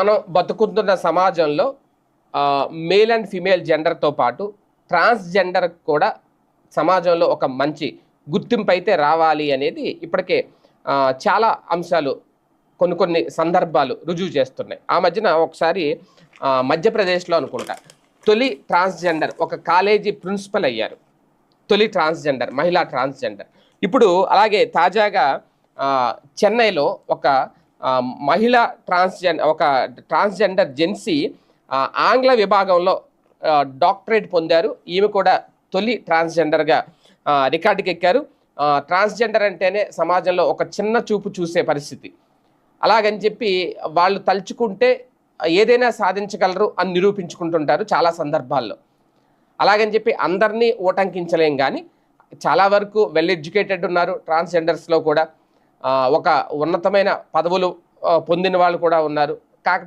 మనం బతుకుతున్న సమాజంలో మేల్ అండ్ ఫిమేల్ జెండర్తో పాటు ట్రాన్స్జెండర్ కూడా సమాజంలో ఒక మంచి గుర్తింపు అయితే రావాలి అనేది ఇప్పటికే చాలా అంశాలు కొన్ని కొన్ని సందర్భాలు రుజువు చేస్తున్నాయి. ఆ మధ్యన ఒకసారి మధ్యప్రదేశ్లో అనుకుంటా. తొలి ట్రాన్స్జెండర్ ఒక కాలేజీ ప్రిన్సిపల్ అయ్యారు. తొలి ట్రాన్స్జెండర్ మహిళా ట్రాన్స్జెండర్ ఇప్పుడు అలాగే తాజాగా చెన్నైలో ఒక మహిళ ట్రాన్స్జెండర్ ఒక ట్రాన్స్జెండర్ జెన్సీ ఆంగ్ల విభాగంలో డాక్టరేట్ పొందారు. ఈమె కూడా తొలి ట్రాన్స్జెండర్గా రికార్డుకి ఎక్కారు ట్రాన్స్జెండర్ అంటేనే సమాజంలో ఒక చిన్న చూపు చూసే పరిస్థితి. అలాగని చెప్పి వాళ్ళు తలుచుకుంటే ఏదైనా సాధించగలరు అని నిరూపించుకుంటుంటారు చాలా సందర్భాల్లో. అలాగని చెప్పి అందరినీ ఓటంకించలేం కానీ చాలా వరకు వెల్ ఎడ్యుకేటెడ్ ఉన్నారు ట్రాన్స్జెండర్స్లో కూడా. ఒక ఉన్నతమైన పదవులు పొందిన వాళ్ళు కూడా ఉన్నారు. కాకపోతే